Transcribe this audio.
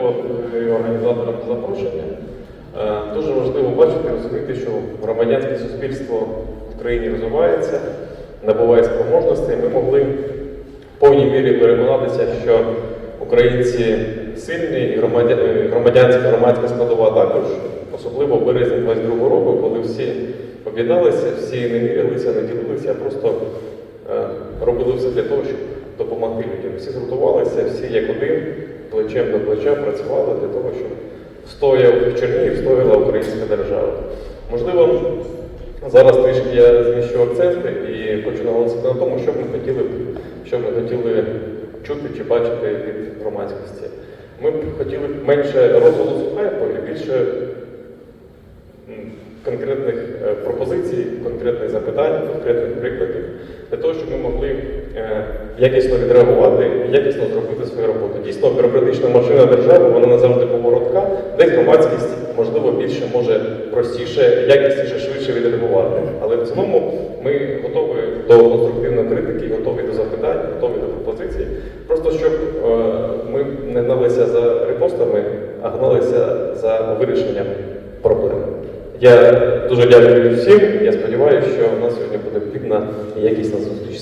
Організаторам запрошення. Е, Дуже важливо бачити, розуміти, що громадянське суспільство в країні розвивається, набуває спроможності. Ми могли в повній мірі переконатися, що українці сильні і е, громадянська громадська складова також, особливо в березні 22 року, коли всі об'єдналися, всі не мірялися, не ділилися, а просто е, робили все для того, щоб допомогти людям. Всі згуртувалися, всі як один, плечем до плеча працювали для того, щоб стояв Чернігів, стояла українська держава. Можливо, зараз трішки я зміщу акценти і хочу наголосити на тому, що ми хотіли що ми хотіли чути чи бачити від громадськості. Ми б хотіли менше розголосу хайпу і більше конкретних е, пропозицій, конкретних запитань, конкретних прикладів, для того, щоб ми могли якісно відреагувати, якісно зробити свою роботу. Дійсно, бюрократична машина держави, вона не завжди поворотка, десь громадськість, можливо, більше може простіше, якісніше, швидше відреагувати. Але в цілому ми готові до конструктивної критики, готові до запитань, готові до пропозицій. Просто щоб е, ми не гналися за репостами, а гналися за вирішенням проблем. Я дуже дякую всім. Я сподіваюся, що у нас сьогодні буде плідна і якісна зустріч.